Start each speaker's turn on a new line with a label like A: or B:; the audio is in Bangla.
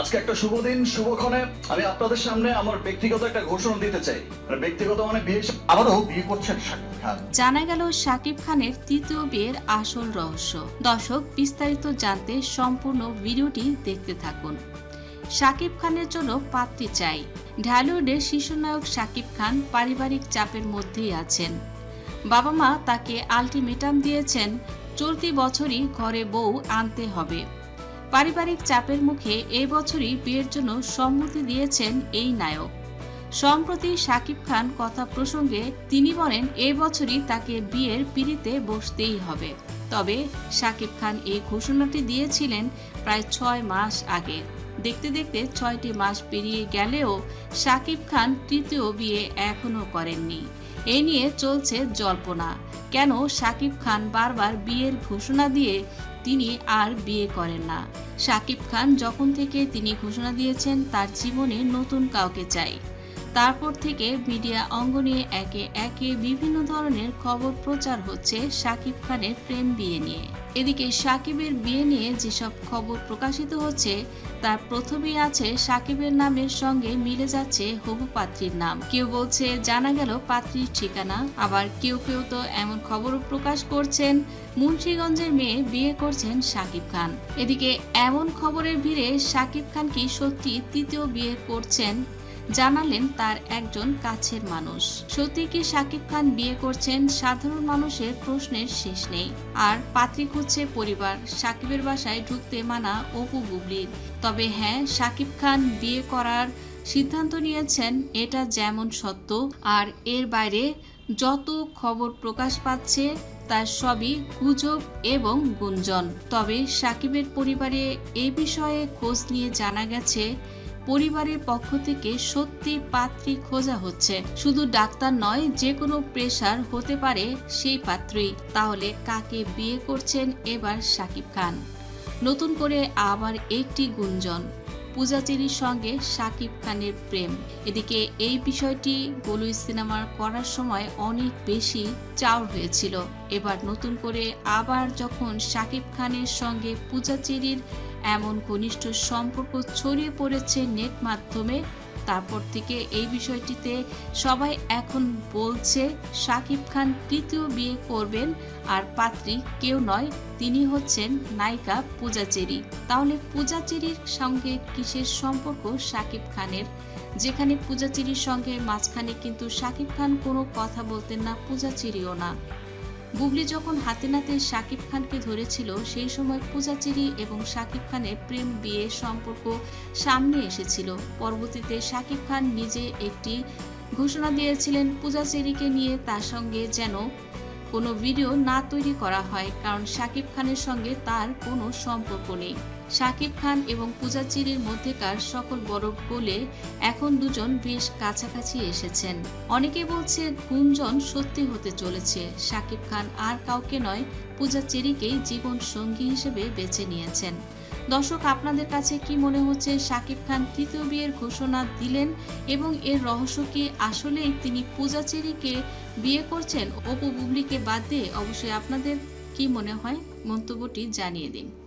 A: আজকে একটা শুভ দিন শুভক্ষণে আমি আপনাদের সামনে আমার ব্যক্তিগত একটা ঘোষণা দিতে চাই। ব্যক্তিগত মানে বিয়ে আবারও বিয়ে করছেন
B: জানা গেল শাকিব খানের তৃতীয় বিয়ের আসল রহস্য। দর্শক, বিস্তারিত জানতে সম্পূর্ণ ভিডিওটি দেখতে থাকুন। শাকিব খানের জন্য পাত্রী চাই। ঢালিউডের শিশুনায়ক শাকিব খান পারিবারিক চাপের মধ্যেই আছেন। বাবা মা তাকে আলটিমেটাম দিয়েছেন, চলতি বছরই ঘরে বউ আনতে হবে। পারিবারিক চাপের মুখে এই বছরই বিয়ের জন্য সম্মতি দিয়েছেন এই নায়ক। সম্প্রতি শাকিব খান কথা প্রসঙ্গে তিনি বলেন এই বছরই তাকে বিয়ের পিড়িতে বসতেই হবে। তবে শাকিব খান এই ঘোষণাটি দিয়েছিলেন প্রায় ছয় মাস আগে। দেখতে দেখতে ছয়টি মাস পেরিয়ে গেলেও শাকিব খান তৃতীয় বিয়ে এখনও করেননি। এ নিয়ে চলছে জল্পনা। কেন শাকিব খান বারবার বিয়ের ঘোষণা দিয়ে তিনি আর বিয়ে করেন না? শাকিব খান যখন থেকে তিনি ঘোষণা দিয়েছেন, তার জীবনে নতুন কাউকে চাই। তারপর থেকে মিডিয়া অঙ্গনে একে একে বিভিন্ন ধরনের খবর প্রচার হচ্ছে শাকিব খানের প্রেম বিয়ে নিয়ে। এদিকে সাকিবের বিয়ে নিয়ে যেসব খবর প্রকাশিত হচ্ছে, তার প্রথমেই আছে সাকিবের নামের সঙ্গে মিলে যাচ্ছে হবু পাত্রীর নাম। কেউ বলছে, জানা গেল পাত্রীর ঠিকানা। আবার কেউ কেউ তো এমন খবরও প্রকাশ করছেন, মুন্সীগঞ্জের মেয়ে বিয়ে করছেন সাকিব খান। এদিকে এমন খবরের ভিড়ে সাকিব খান কি সত্যি তৃতীয় বিয়ে করছেন জানালেন তার একজন কাছের মানুষ। সত্যি কি শাকিব খান বিয়ে করছেন সাধারণ মানুষের প্রশ্নের শেষ নেই। আর পাত্রী খুঁজছে পরিবার। সাকিবের বাসায় ঢুকতে মানা অপু বুবলির। তবে হ্যাঁ শাকিব খান বিয়ে করার সিদ্ধান্ত নিয়েছেন, এটা যেমন সত্য। আর এর বাইরে যত খবর প্রকাশ পাচ্ছে, তার সবই গুজব এবং গুঞ্জন। তবে সাকিবের পরিবারে এ বিষয়ে খোঁজ নিয়ে জানা গেছে পরিবারের পক্ষ থেকে সত্যি পাত্রী খোঁজা হচ্ছে। শুধু ডাক্তার নয়, যে কোনো প্রেশার হতে পারে সেই পাত্রী। তাহলে কাকে বিয়ে করছেন এবার শাকিব খান? নতুন করে আবার একটি গুঞ্জন। পূজাচেরির সঙ্গে শাকিব খানের প্রেম। এদিকে এই বিষয়টি বলুই সিনেমার করার সময় অনেক বেশি চাউর হয়েছিল। এবার নতুন করে আবার যখন শাকিব খানের সঙ্গে পূজাচেরির এমন ঘনিষ্ঠ সম্পর্ক ছড়িয়ে পড়েছে নেট মাধ্যমে তারপর থেকে এই বিষয়টিতে সবাই এখন বলছে শাকিব খান তৃতীয় বিয়ে করবেন আর পাত্রী কেউ নয়, তিনি হচ্ছেন নায়িকা পূজাচেরি। তাহলে পূজাচেরির সঙ্গে কিসের সম্পর্ক শাকিব খানের? যেখানে পূজাচেরির সঙ্গে মাঝখানে কিন্তু শাকিব খান কোনো কথা বলতেন না, পূজাচেরিও না। বুবলি যখন হাতে নাতে শাকিব খানকে ধরেছিল, সেই সময় পূজাচেরি এবং শাকিব খানের প্রেম, বিয়ে সম্পর্ক সামনে এসেছিল। পরবর্তীতে শাকিব খান নিজে একটি ঘোষণা দিয়েছিলেন পূজাচেরিকে নিয়ে তার সঙ্গে যেন কোনো ভিডিও না তৈরি করা হয়, কারণ শাকিব খানের সঙ্গে তার কোনো সম্পর্ক নেই। শাকিব খান এবং পূজাচিরির মধ্যেকার সকল বরফ গলে এখন দুজন বেশ কাছাকাছি এসেছেন। অনেকে বলছে গুঞ্জন সত্যি হতে চলেছে। শাকিব খান আর কাউকে নয় পূজাচেরিকেই জীবন সঙ্গী হিসেবে বেছে নিয়েছেন। দর্শক, আপনাদের কাছে কি মনে হচ্ছে? শাকিব খান তৃতীয় বিয়ের ঘোষণা দিলেন এবং এর রহস্য কি আসলেই তিনি পূজাচেরিকে বিয়ে করছেন? অপু বুবলিকে বাদ দিয়ে অবশ্যই আপনাদের কি মনে হয়? মন্তব্যটি জানিয়ে দিন।